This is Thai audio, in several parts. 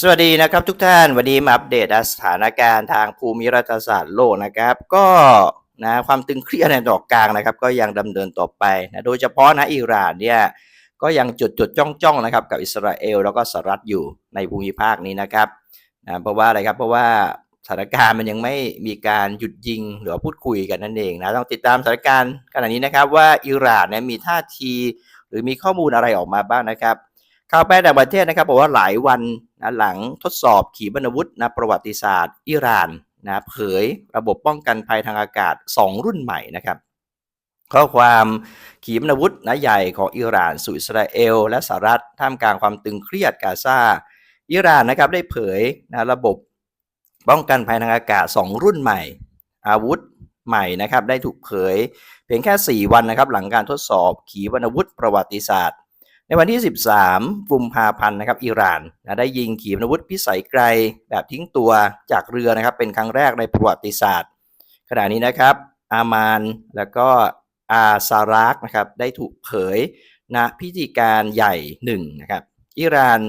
สวัสดีนะครับทุกท่านวันนี้มาอัปเดตสถานการณ์ทางภูมิรัฐศาสตร์โลกนะครับ ก็นะความตึงเครียดในดอกกลางนะครับ ก็ยังดำเนินต่อไปนะโดยเฉพาะนะอิหร่านเนี่ยก็ยังจุดจุดจ้องจ้องนะครับกับอิสราเอลแล้วก็สหรัฐอยู่ในภูมิภาคนี้นะครับนะเพราะว่าอะไรครับเพราะว่าสถานการณ์มันยังไม่มีการหยุดยิงหรือว่าพูดคุยกันนั่นเองนะต้องติดตามสถานการณ์ขณะนี้นะครับว่าอิหร่านเนี่ยมีท่าที หรือมีข้อมูลอะไรออกมาบ้างนะครับ ข่าวแปลต่างประเทศนะครับบอกว่าหลายวันนะหลังทดสอบขีปนาวุธนะประวัติศาสตร์ อิหร่านนะเผยระบบป้องกันภัยทางอากาศ 2 รุ่นใหม่นะครับข้อความขีปนาวุธนะใหญ่ของอิหร่านสู่อิสราเอล และสหรัฐท่ามกลางความตึงเครียดกาซาอิหร่านนะครับได้เผยนะระบบป้องกันภัยทางอากาศ 2 รุ่นใหม่ อาวุธใหม่นะครับได้ถูกเผย เพียงแค่ 4 วันนะครับหลังการทดสอบขีปนาวุธประวัติศาสตร์ ในวันที่ 13 กุมภาพันธ์นะครับอิหร่านนะได้ยิงขีปนาวุธพิสัยไกลแบบทิ้งตัวจากเรือนะครับเป็นครั้งแรกในประวัติศาสตร์ ขณะนี้นะครับ อามานแล้วก็อาซารักนะครับได้ถูกเผยณพิธีการใหญ่หนึ่งนะครับอิหร่าน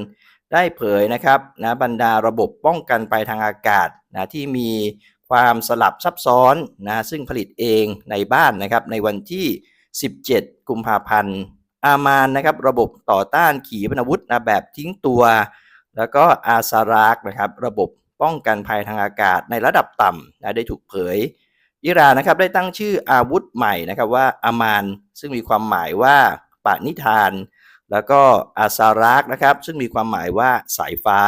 ได้เผยนะครับนะบรรดาระบบป้องกันภัยทางอากาศนะที่มีความสลับซับซ้อนนะซึ่งผลิตเองในบ้านนะครับในวันที่ 17 กุมภาพันธ์ อามานนะครับระบบต่อต้านขีปนาวุธนะแบบทิ้งตัว แล้วก็อาซารักนะครับระบบป้องกันภัยทางอากาศในระดับต่ำนะได้ถูกเผย อิหร่านนะครับได้ตั้งชื่ออาวุธใหม่นะครับว่าอามานซึ่งมีความหมายว่าปณิธาน แล้วก็อาซารักนะครับซึ่งมีความหมายว่าสายฟ้า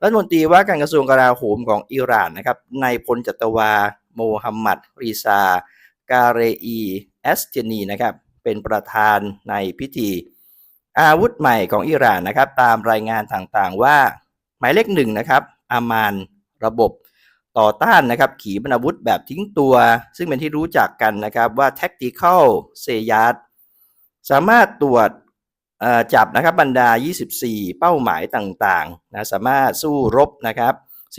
รัฐมนตรีว่าการกระทรวงกลาโหมของอิหร่านนะครับนายพลจัตวา โมฮัมหมัดรีซา การเรอีเอสเจนีนะครับ เป็นประธานในพิธี อาวุธใหม่ของอิหร่านนะครับ ตามรายงานต่างๆว่า หมายเลขหนึ่งนะครับ อามานระบบต่อต้านนะครับ ขีปนาวุธแบบทิ้งตัว ซึ่งเป็นที่รู้จักกันนะครับว่า tactical s e y a d สามารถตรวจจับนะครับบรรดา 24 เป้าหมายต่างๆนะสามารถสู้รบนะครับ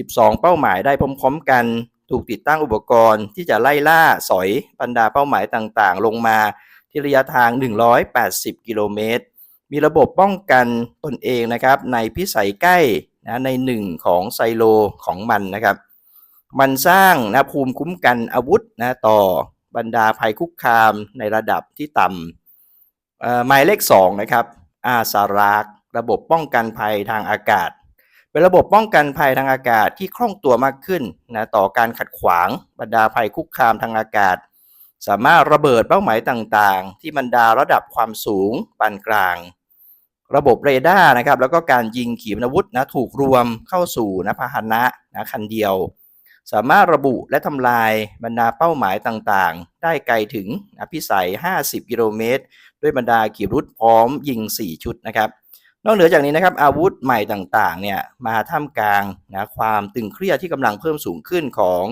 12 เป้าหมายได้พร้อมๆกัน ถูกติดตั้งอุปกรณ์ที่จะไล่ล่าสอยบรรดาเป้าหมายต่างๆ ลงมา ที่ระยะทาง 180 กิโลเมตร มีระบบป้องกันตนเองนะครับในพิสัยใกล้นะในหนึ่งของไซโลของมันนะครับ มันสร้างนะภูมิคุ้มกันอาวุธนะต่อบรรดาภัยคุกคามในระดับที่ต่ำหมายเลข2นะครับอาซารักระบบป้องกันภัยทางอากาศ เป็นระบบป้องกันภัยทางอากาศที่คล่องตัวมากขึ้นนะต่อการขัดขวางบรรดาภัยคุกคามทางอากาศ สามารถระเบิดเป้าหมายต่างๆ ที่บรรดาระดับความสูงปานกลาง ระบบเรดาร์นะครับ แล้วก็การยิงขีปนาวุธนะถูกรวมเข้าสู่นะพาหนะนะคันเดียว สามารถระบุและทำลายบรรดาเป้าหมายต่างๆ ได้ไกลถึงอภิสัย 50 กิโลเมตร ด้วยบรรดาขีปนาวุธพร้อมยิง 4 ชุดนะครับนอกเหนือจากนี้นะครับอาวุธใหม่ต่างๆเนี่ยมาท่ามกลางนะความตึงเครียดที่กำลังเพิ่มสูงขึ้นของ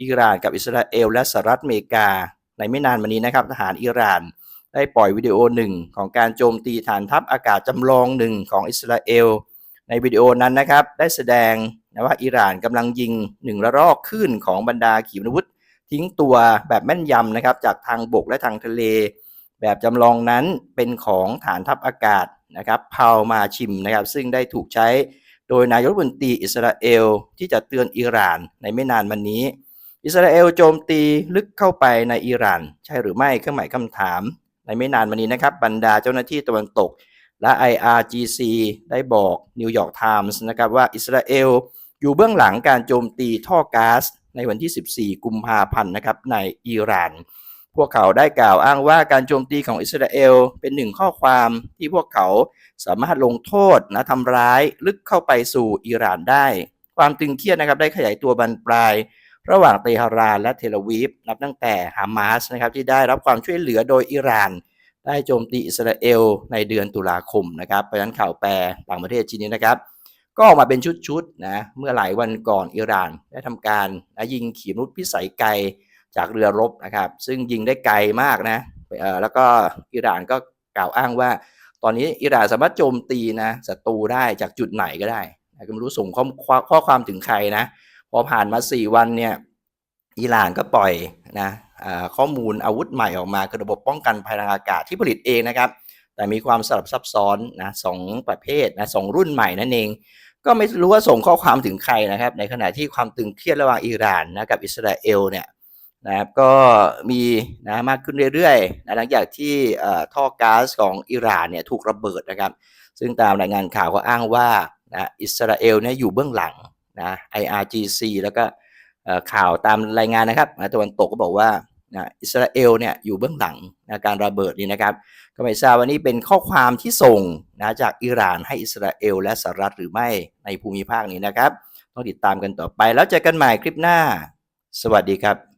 อิหร่านกับอิสราเอลและสหรัฐอเมริกา ในไม่นานมานี้นะครับทหารอิหร่าน ได้ปล่อยวิดีโอหนึ่งของการโจมตีฐานทัพอากาศจำลองหนึ่งของอิสราเอล ในวิดีโอนั้นนะครับได้แสดงนะว่าอิหร่านกำลังยิงหนึ่งระลอกขึ้นของบรรดาขีปนาวุธทิ้งตัวแบบแม่นยำนะครับจากทางบกและทางทะเล แบบจำลองนั้นเป็นของฐานทัพอากาศนะครับพาวมาชิมนะครับ ซึ่งได้ถูกใช้โดยนายกรัฐมนตรีอิสราเอล ที่จะเตือนอิหร่านในไม่นานมานี้ อิสราเอลโจมตีลึกเข้าไปในอิหร่าน ใช่หรือไม่เครื่องหมายคำถาม ในไม่นานมานี้นะครับ บรรดาเจ้าหน้าที่ตะวันตก และ IRGC ได้บอกนิวยอร์กไทมส์นะครับว่าอิสราเอลอยู่เบื้องหลังการโจมตีท่อก๊าซในวันที่ 14 กุมภาพันธ์นะครับในอิหร่าน พวกเขาได้กล่าวอ้างว่าการโจมตีของอิสราเอลเป็นหนึ่งข้อความที่พวกเขาสามารถลงโทษนะทำร้ายลึกเข้าไปสู่อิหร่านได้ ความตึงเครียดนะครับได้ขยายตัวบานปลาย ระหว่างเตหะรานและเทลวีฟนับตั้งแต่ฮามาสนะครับที่ได้รับความช่วยเหลือโดยอิหร่าน ได้โจมตีอิสราเอลในเดือนตุลาคมนะครับเพราะฉะนั้นข่าวแปลต่างประเทศชิ้นนี้นะครับ ก็ออกมาเป็นชุดๆนะเมื่อหลายวันก่อนอิหร่านได้ทำการนะยิงขีปนาวุธพิสัยไกลจากเรือรบนะครับซึ่งยิงได้ไกลมากนะแล้วก็อิหร่านก็กล่าวอ้างว่า ตอนนี้อิหร่านสามารถโจมตีนะศัตรูได้จากจุดไหนก็ได้ก็ไม่รู้ส่งข้อความถึงใครนะ พอผ่านมา 4 วันเนี่ยอิหร่านก็ปล่อยนะข้อมูลอาวุธใหม่ออกมาคือระบบป้องกันภัยทางอากาศที่ผลิตเองนะครับ แต่มีความสลับซับซ้อนนะสองประเภทนะสองรุ่นใหม่นั่นเอง ก็ไม่รู้ว่าส่งข้อความถึงใครนะครับ ในขณะที่ความตึงเครียดระหว่างอิหร่านนะกับอิสราเอลเนี่ยนะครับก็มีนะมากขึ้นเรื่อยๆนะหลังจากที่ท่อท่อก๊าซของอิหร่านเนี่ยถูกระเบิดนะครับ ซึ่งตามรายงานข่าวก็อ้างว่านะอิสราเอลเนี่ยอยู่เบื้องหลัง นะ IRGC แล้วก็ข่าวตามรายงานนะครับตะวันตกก็บอกว่านะอิสราเอลเนี่ยอยู่เบื้องหลังนะการระเบิดนี้นะครับ ก็ไม่ทราบวันนี้เป็นข้อความที่ส่งนะจากอิหร่านให้อิสราเอลและสหรัฐหรือไม่ในภูมิภาคนี้นะครับ ต้องติดตามกันต่อไปแล้วเจอกันใหม่คลิปหน้า สวัสดีครับ